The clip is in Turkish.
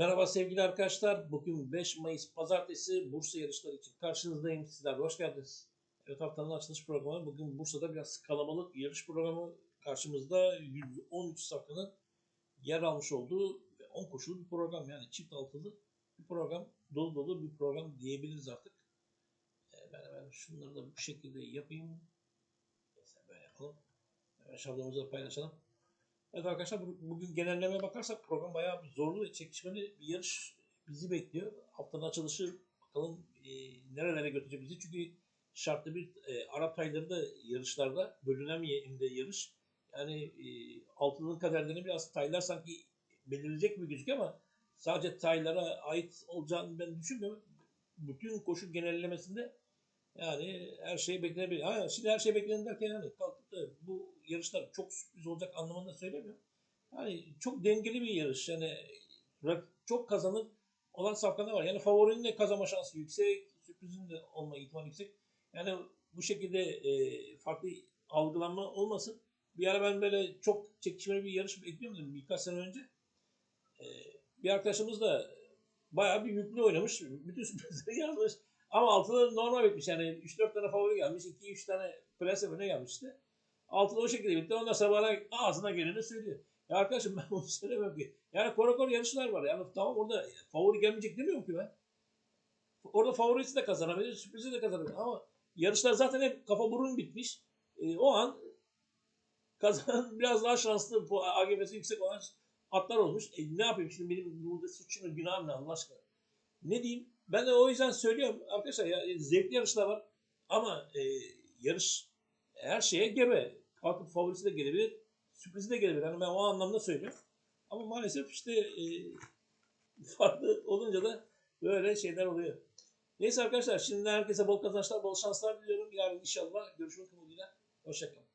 Merhaba sevgili arkadaşlar. Bugün 5 Mayıs Pazartesi Bursa yarışları için karşınızdayım. Sizler hoş geldiniz. Evet haftanın açılış programı. Bugün Bursa'da biraz kalabalık yarış programı karşımızda 113 safkanın yer almış olduğu ve 10 koşulu bir program. Yani çift altılı bir program. Dolu dolu bir program diyebiliriz artık. Ee, Ben hemen şunları da bu şekilde yapayım. Mesela böyle yapalım. Hemen şablonumuzu paylaşalım. Evet arkadaşlar bu- bugün genellemeye bakarsak program bayağı zorlu ve çekişmeli bir yarış bizi bekliyor. Haftanın açılışı bakalım e, nerelere götürecek bizi. Çünkü şartlı bir e, Arap tayları da yarışlarda bölünemeyen yarış. Yani e, altının kaderlerini biraz taylar sanki belirleyecek mi gözüküyor ama sadece taylara ait olacağını ben düşünmüyorum. Bütün koşu genellemesinde yani her şey beklenebilir. Ha, şimdi her şey beklenir derken yani kalkıp da bu yarışlar çok sürpriz olacak anlamında söylemiyorum. Yani çok dengeli bir yarış. Yani çok kazanır olan safkanlar var. Yani favorinin de kazanma şansı yüksek, sürprizin de olma ihtimali yüksek. Yani bu şekilde e, farklı algılanma olmasın. Bir ara ben böyle çok çekişmeli bir yarış bekliyordum birkaç sene önce. E, bir arkadaşımız da bayağı bir yüklü oynamış. Bütün sürprizleri yazmış. Ama altıda normal bitmiş. Yani 3-4 tane favori gelmiş. 2-3 tane plase öne gelmişti. Altıda o şekilde bitti. Ondan bana ağzına geleni söylüyor. Ya arkadaşım ben bunu söylemiyorum ki. Yani koro koro yarışlar var. Yani tamam orada favori gelmeyecek demiyorum ki ben. Orada favorisi de kazanabilir, sürprizi de kazanabilir. Ama yarışlar zaten hep kafa burun bitmiş. E, o an kazanan biraz daha şanslı, bu AGB'si yüksek olan atlar olmuş. E, ne yapayım şimdi benim burada suçum günahım ne Allah aşkına. Ne diyeyim? Ben de o yüzden söylüyorum arkadaşlar ya e, zevkli yarışlar var ama e, yarış her şeye gebe. Kalkıp favorisi de gelebilir, sürprizi de gelebilir. Yani ben o anlamda söylüyorum. Ama maalesef işte e, farklı olunca da böyle şeyler oluyor. Neyse arkadaşlar şimdi herkese bol kazançlar, bol şanslar diliyorum. Yarın inşallah görüşmek umuduyla. Hoşçakalın.